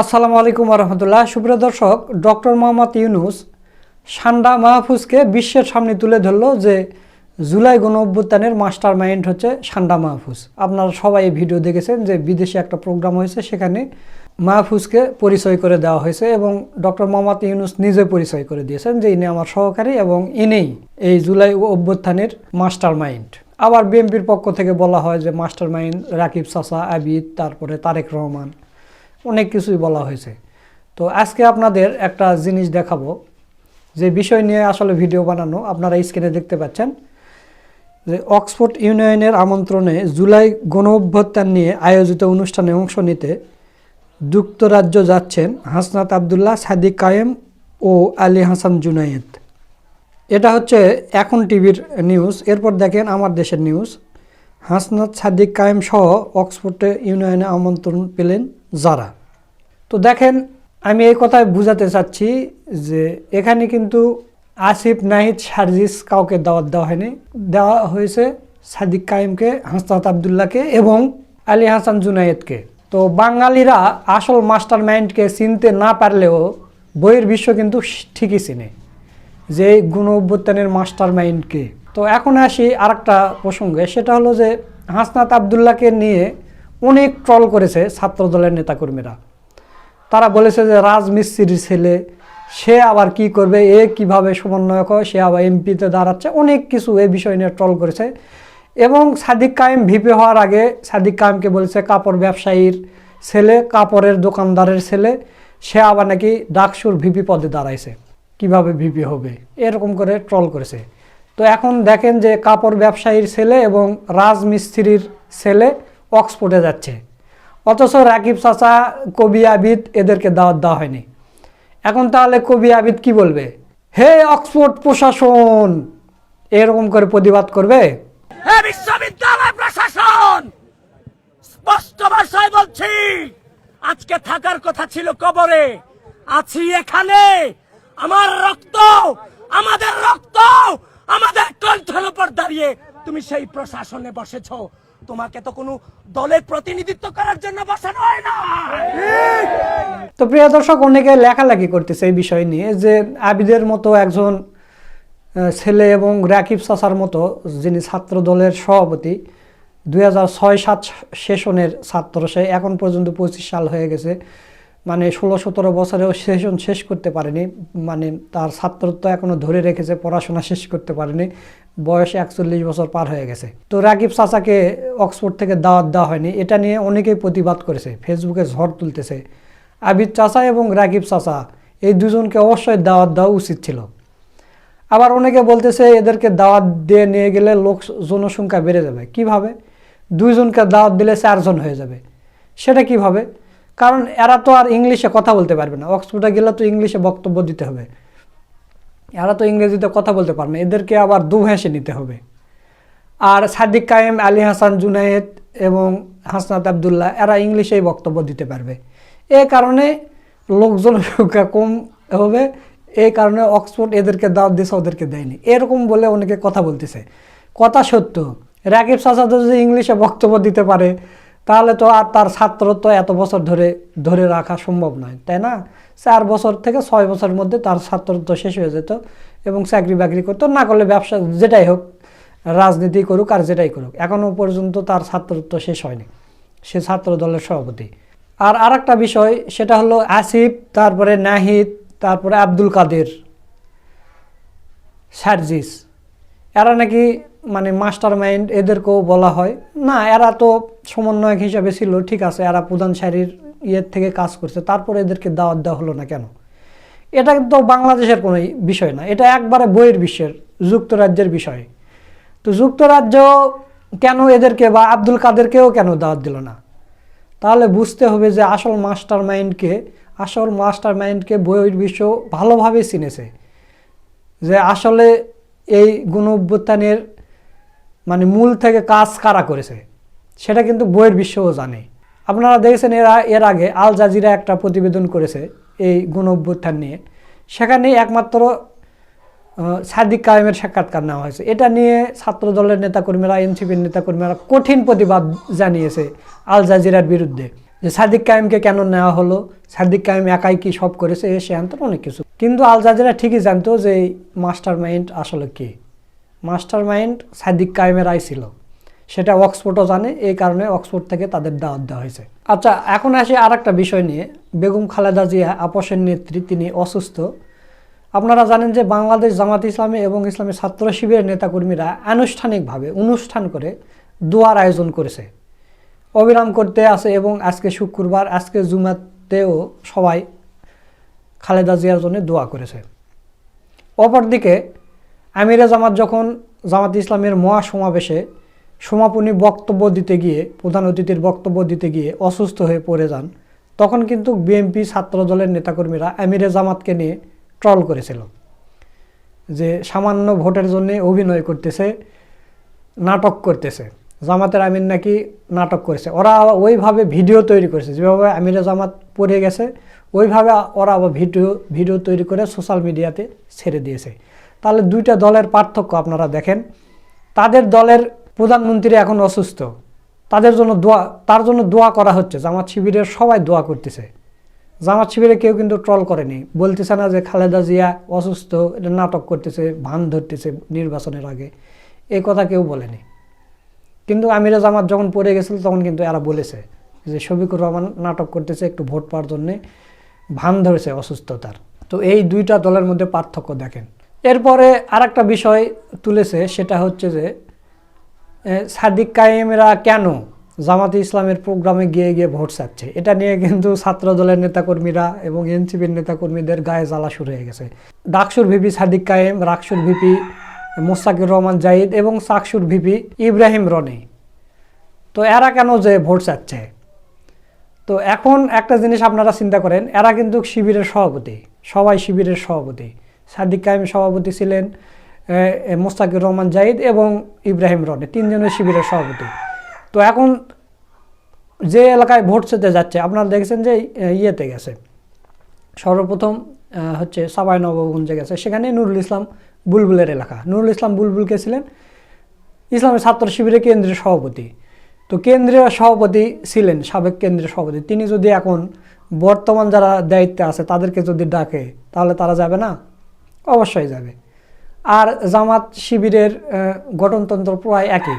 আসসালামু আলাইকুম রহমতুল্লাহ। সুপ্রিয় দর্শক, ডক্টর মোহাম্মদ ইউনুস সান্ডা মাহফুজকে বিশ্বের সামনে তুলে ধরলো যে জুলাই গণ অভ্যুত্থানের মাস্টার মাইন্ড হচ্ছে সান্ডা মাহফুজ। আপনারা সবাই এই ভিডিও দেখেছেন যে বিদেশে একটা প্রোগ্রাম হয়েছে, সেখানে মাহফুজকে পরিচয় করে দেওয়া হয়েছে এবং ডক্টর মোহাম্মদ ইউনুস নিজে পরিচয় করে দিয়েছেন যে ইনি আমার সহকারী এবং ইনেই এই জুলাই অভ্যুত্থানের মাস্টার মাইন্ড। আবার বিএনপির পক্ষ থেকে বলা হয় যে মাস্টার মাইন্ড রাকিব সাসা আবিদ, তারপরে তারেক রহমান। অনেক কিছুই বলা হয়েছে। তো আজকে আপনাদের একটা জিনিস দেখাবো, যে বিষয় নিয়ে আসলে ভিডিও বানানো আপনারা স্ক্রিনে দেখতে পাচ্ছেন, যে অক্সফোর্ড ইউনিয়নের আমন্ত্রণে জুলাই গণ অভ্যুত্থান নিয়ে আয়োজিত অনুষ্ঠানে অংশ নিতে যুক্তরাজ্য যাচ্ছেন হাসনাত আবদুল্লাহ, সাদিক কায়েম ও আলী হাসান জুনায়েদ। এটা হচ্ছে এখন টিভির নিউজ, এরপর দেখেন আমার দেশের নিউজ। হাসনাত, সাদিক কায়েম সহ অক্সফোর্ডে ইউনিয়নে আমন্ত্রণ পেলেন যারা। তো দেখেন, আমি এই কথায় বুঝাতে চাচ্ছি যে এখানে কিন্তু আসিফ, নাহিদ, সার্জিস কাউকে দাওয়াত দেওয়া হয়নি। দেওয়া হয়েছে সাদিক কায়েমকে, হাসনাত আবদুল্লাহকে এবং আলী হাসান জুনায়েদকে। তো বাঙালিরা আসল মাস্টার মাইন্ডকে চিনতে না পারলেও বইয়ের বিশ্ব কিন্তু ঠিকই চিনে যে গুণ অভ্যুত্থানের মাস্টার মাইন্ডকে তো এখন আসি আরেকটা প্রসঙ্গে, সেটা হলো যে হাসনাত আবদুল্লাহকে নিয়ে অনেক ট্রল করেছে ছাত্র দলের নেতাকর্মীরা। তারা বলেছে যে রাজমিস্ত্রির ছেলে, সে আবার কি করবে, এ কীভাবে সমন্বয়ক হয়, সে আবার এমপিতে দাঁড়াচ্ছে, অনেক কিছু এ বিষয় নিয়ে ট্রল করেছে। এবং সাদিক কায়েম ভিপি হওয়ার আগে সাদিক কায়েমকে বলেছে, কাপড় ব্যবসায়ীর ছেলে, কাপড়ের দোকানদারের ছেলে, সে আবার নাকি ডাকসুর ভিপি পদে দাঁড়াইছে। কীভাবে ভিপি হবে? এরকম করে ট্রল করেছে। তো এখন দেখেন যে কাপড় ব্যবসায়ীর ছেলে এবং রাজমিস্ত্রির ছেলে অক্সফোর্ডে যাচ্ছে। অথচ রাকিব চাচা, কবি আবিদ এদেরকে দাওয়াত দেওয়া হয়নি। এখন তাহলে কবি আবিদ কি বলবে? হে অক্সফোর্ড প্রশাসন! এরকম করে প্রতিবাদ করবে? হে বিশ্ববিদ্যালয় প্রশাসন! স্পষ্ট ভাষায় বলছি, আজকে থাকার কথা ছিল কবরে। আছি এখানে। আমার রক্ত, আমাদের রক্ত, আমাদের কণ্ঠের উপর দাঁড়িয়ে তুমি সেই প্রশাসনে বসেছো। তোমাকে তো কোনো দলের প্রতিনিধিত্ব করার জন্য বসানো হয় না। তো প্রিয় দর্শক, অনেকে লেখালেখি করতেছে এই বিষয় নিয়ে যে আবিদের মতো একজন ছেলে এবং রাকিব চাচার মতো যিনি ছাত্র দলের সভাপতি, দুই হাজার ছয় সাত সেশনের ছাত্র, সে এখন পর্যন্ত পঁচিশ সাল হয়ে গেছে। মানে ষোলো সতেরো বছরেও সেশন শেষ করতে পারেনি। মানে তার ছাত্রত্ব এখনও ধরে রেখেছে, পড়াশোনা শেষ করতে পারেনি। বয়স একচল্লিশ বছর পার হয়ে গেছে। তো রাকিব চাচাকে অক্সফোর্ড থেকে দাওয়াত দেওয়া হয়নি। এটা নিয়ে অনেকেই প্রতিবাদ করেছে, ফেসবুকে ঝড় তুলতেছে। আবিদ চাচা এবং রাকিব চাচা, এই দুজনকে অবশ্যই দাওয়াত দেওয়া উচিত ছিল। আবার অনেকে বলতেছে, এদেরকে দাওয়াত দিয়ে নিয়ে গেলে লোক জনসংখ্যা বেড়ে যাবে। কীভাবে? দুইজনকে দাওয়াত দিলে চারজন হয়ে যাবে। সেটা কীভাবে? কারণ এরা তো আর ইংলিশে কথা বলতে পারবে না। অক্সফোর্ডে গেলে তো ইংলিশে বক্তব্য দিতে হবে। এরা তো ইংরেজিতে কথা বলতে পারে না। এদেরকে আবার দু দুভাষে নিতে হবে। আর সাদিক কায়েম, আলী হাসান জুনায়েদ এবং হাসনাত আবদুল্লাহ, এরা ইংলিশেই বক্তব্য দিতে পারবে। এ কারণে লোকজন সংখ্যা কম হবে। এই কারণে অক্সফোর্ড এদেরকে দাওয়াত দিয়েছে, ওদেরকে দেয়নি। এরকম বলে অনেকে কথা বলতেছে। কথা সত্য। রাকিব তো যদি ইংলিশে বক্তব্য দিতে পারে তাহলে তো আর তার ছাত্রত্ব এত বছর ধরে ধরে রাখা সম্ভব নয়, তাই না? চার বছর থেকে ছয় বছরের মধ্যে তার ছাত্রত্ব শেষ হয়ে যেত এবং চাকরি বাকরি করতো, না করলে ব্যবসা যেটাই হোক, রাজনীতি করুক আর যেটাই করুক এখনও পর্যন্ত তার ছাত্রত্ব শেষ হয়নি, সে ছাত্র দলের সভাপতি। আর আরেকটা বিষয়, সেটা হলো আসিফ, তারপরে নাহিদ, তারপরে আব্দুল কাদের, সার্জিস, এরা নাকি মানে মাস্টার মাইন্ড এদেরকেও বলা হয়। না, এরা তো সমন্বয়ক হিসাবে ছিল, ঠিক আছে, এরা প্রধান সারির ইয়ের থেকে কাজ করছে, তারপরে এদেরকে দাওয়াত দেওয়া হলো না কেন? এটা তো বাংলাদেশের কোনো বিষয় না, এটা একবারে বইয়ের বিশ্বের, যুক্তরাজ্যের বিষয়। তো যুক্তরাজ্য কেন এদেরকে বা আব্দুল কাদেরকেও কেন দাওয়াত দিল না? তাহলে বুঝতে হবে যে আসল মাস্টার মাইন্ডকে আসল মাস্টার মাইন্ডকে বইয়ের বিশ্ব ভালোভাবে চিনেছে। যে আসলে এই গুণ মানে মূল থেকে কাজ কারা করেছে, সেটা কিন্তু বইয়ের বিশ্বও জানে। আপনারা দেখেছেন এরা, এর আগে আল জাজিরা একটা প্রতিবেদন করেছে এই গুণ অভ্যুত্থান নিয়ে। সেখানে একমাত্র সাদিক কায়েমের সাক্ষাৎকার নেওয়া হয়েছে। এটা নিয়ে ছাত্র দলের নেতাকর্মীরা, এনসিপির নেতাকর্মীরা কঠিন প্রতিবাদ জানিয়েছে আল জাজিরার বিরুদ্ধে। যে সাদিক কায়েমকে কেন নেওয়া হলো, সাদিক কায়েম একাই কি সব করেছে এ সে অনেক কিছু। কিন্তু আল জাজিরা ঠিকই জানতো যে মাস্টার মাইন্ড আসলে কি। মাস্টার মাইন্ড সাদিক কায়েমের আই ছিল। সেটা অক্সফোর্ডও জানে, এই কারণে অক্সফোর্ড থেকে তাদের দাওয়াত দেওয়া হয়েছে। আচ্ছা এখন আসি আর একটা বিষয় নিয়ে। বেগম খালেদা জিয়া আপসের নেত্রী, তিনি অসুস্থ। আপনারা জানেন যে বাংলাদেশ জামাত ইসলামী এবং ইসলামী ছাত্র শিবিরের নেতাকর্মীরা আনুষ্ঠানিকভাবে অনুষ্ঠান করে দোয়ার আয়োজন করেছে। অবিরাম করতে আসে এবং আজকে শুক্রবার, আজকে জুমাতেও সবাই খালেদা জিয়ার জন্য দোয়া করেছে। অপরদিকে আমিরে জামাত যখন জামাত ইসলামের মহা সমাবেশে সমাপনী বক্তব্য দিতে গিয়ে, প্রধান অতিথির বক্তব্য দিতে গিয়ে অসুস্থ হয়ে পড়ে যান, তখন কিন্তু বিএনপি ছাত্র দলের নেতাকর্মীরা আমিরে জামাতকে নিয়ে ট্রল করেছিল যে সামান্য ভোটের জন্য অভিনয় করতেছে, নাটক করতেছে। জামাতের আমির নাকি নাটক করেছে। ওরা ওইভাবে ভিডিও তৈরি করেছে, যেভাবে আমিরে জামাত পড়ে গেছে, ওইভাবে ওরা আবার ভিডিও ভিডিও তৈরি করে সোশ্যাল মিডিয়াতে ছেড়ে দিয়েছে। তাহলে দুইটা দলের পার্থক্য আপনারা দেখেন। তাদের দলের প্রধানমন্ত্রী এখন অসুস্থ। তাদের জন্য দোয়া, তার জন্য দোয়া করা হচ্ছে। জামাত শিবিরের সবাই দোয়া করতেছে। জামাত শিবিরে কেউ কিন্তু ট্রল করেনি। বলতেছে না যে খালেদা জিয়া অসুস্থ, এটা নাটক করতেছে, ভান ধরতেছে নির্বাচনের আগে। এই কথা কেউ বলেনি। কিন্তু আমিরা জামাত যখন পড়ে গেছিল, তখন কিন্তু এরা বলেছে যে শফিকুর রহমান নাটক করতেছে একটু ভোট পাওয়ার জন্যে। ভান ধরেছে অসুস্থতার। তো এই দুইটা দলের মধ্যে পার্থক্য দেখেন। এরপরে আর একটা বিষয় তুলেছে, সেটা হচ্ছে যে সাদিক কায়েমরা কেন জামাতে ইসলামের প্রোগ্রামে গিয়ে গিয়ে ভোট চাচ্ছে? এটা নিয়ে কিন্তু ছাত্র দলের নেতাকর্মীরা এবং এনসিপির নেতাকর্মীদের গায়ে জ্বালা শুরু হয়ে গেছে। ডাকসুর ভিপি সাদিক কায়েম, রাকসুর ভিপি মোস্তাকির রহমান জাহিদ এবং সাকসুর ভিপি ইব্রাহিম রনি। তো এরা কেন যে ভোট চাচ্ছে? তো এখন একটা জিনিস আপনারা চিন্তা করেন, এরা কিন্তু শিবিরের সভাপতি, সবাই শিবিরের সভাপতি। সাদিক কায়েম সভাপতি ছিলেন মোস্তাকির রহমান জাহিদ এবং ইব্রাহিম রনি তিনজনের শিবিরের সভাপতি। তো এখন যে এলাকায় ভোট চেতে যাচ্ছে, আপনারা দেখেছেন যে ইয়েতে গেছে। সর্বপ্রথম হচ্ছে সাবাই নবগঞ্জে গেছে। সেখানে নুরুল ইসলাম বুলবুলের এলাকা। নুরুল ইসলাম বুলবুলকে ছিলেন? ইসলামের ছাত্র শিবিরের কেন্দ্রীয় সভাপতি। তো কেন্দ্রীয় সভাপতি ছিলেন, সাবেক কেন্দ্রীয় সভাপতি। তিনি যদি এখন বর্তমান যারা দায়িত্বে আছে, তাদেরকে যদি ডাকে, তাহলে তারা যাবে না? অবশ্যই যাবে। আর জামাত শিবিরের গঠনতন্ত্র প্রায় একই।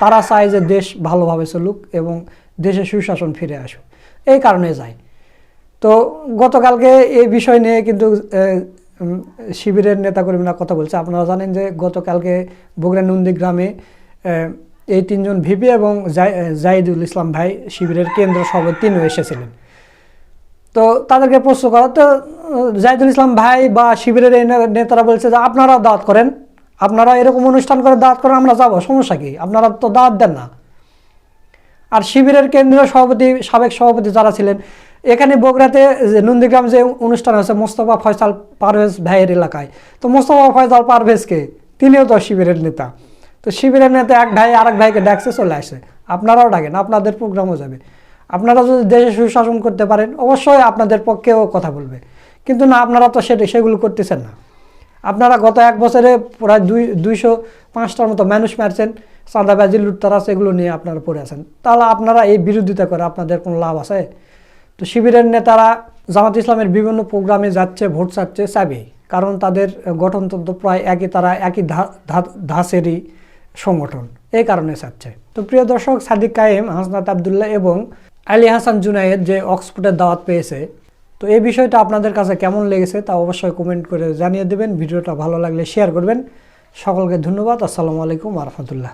তারা চায় যে দেশ ভালোভাবে চলুক এবং দেশে সুশাসন ফিরে আসুক। এই কারণে যায়। তো গতকালকে এই বিষয় নিয়ে কিন্তু শিবিরের নেতাকর্মীরা কথা বলছে। আপনারা জানেন যে গতকালকে বগুড়া নন্দী গ্রামে এই তিনজন ভিপি এবং জাই- আহ, জাহিদুল ইসলাম ভাই শিবিরের কেন্দ্র সভাপতি তিনিও এসেছিলেন। তো তাদেরকে প্রশ্ন করা, তো জাহিদুল ইসলাম ভাই বা শিবিরের এই নেতারা বলছে যে আপনারা দাওয়াত করেন, আপনারা এরকম অনুষ্ঠান করে দাওয়াত করেন, আমরা যাব, সমস্যা কি? আপনারা তো দাওয়াত দেন না। আর শিবিরের কেন্দ্রীয় সভাপতি, সাবেক সভাপতি যারা ছিলেন, এখানে বগুড়াতে যে নন্দীগ্রাম যে অনুষ্ঠান হয়েছে, মোস্তফা ফয়সাল পারভেজ ভাইয়ের এলাকায়, তো মোস্তফা ফয়সাল পারভেজকে, তিনিও তো শিবিরের নেতা। তো শিবিরের নেতা এক ভাই আরেক ভাইকে ডাকছে, চলে আসে। আপনারাও ডাকেন, আপনাদের প্রোগ্রামও যাবে। আপনারা যদি দেশে সুশাসন করতে পারেন, অবশ্যই আপনাদের পক্ষেও কথা বলবে। কিন্তু না, আপনারা তো সেটা সেগুলো করতেছেন না। আপনারা গত এক বছরে প্রায় দুই দুইশো পাঁচটার মতো মানুষ মারছেন, চাঁদাবাজি লুটতারাস এগুলো নিয়ে আপনারা পড়ে আছেন। তাহলে আপনারা এই বিরোধিতা করে আপনাদের কোনো লাভ আছে? তো শিবিরের নেতারা জামাত ইসলামের বিভিন্ন প্রোগ্রামে যাচ্ছে, ভোট চাচ্ছে, চাবে। কারণ তাদের গঠনতন্ত্র প্রায় একই, তারা একই ধাঁচেরই সংগঠন। এই কারণে চাচ্ছে। তো প্রিয় দর্শক, সাদিক কায়েম, হাসনাত আবদুল্লাহ এবং আলী হাসান জুনায়েদ যে অক্সফোর্ডের দাওয়াত পেয়েছে, তো এই বিষয়টা আপনাদের কাছে কেমন লেগেছে তা অবশ্যই কমেন্ট করে জানিয়ে দেবেন। ভিডিওটা ভালো লাগলে শেয়ার করবেন। সকলকে ধন্যবাদ। আসসালামু আলাইকুম রহমতুল্লাহ।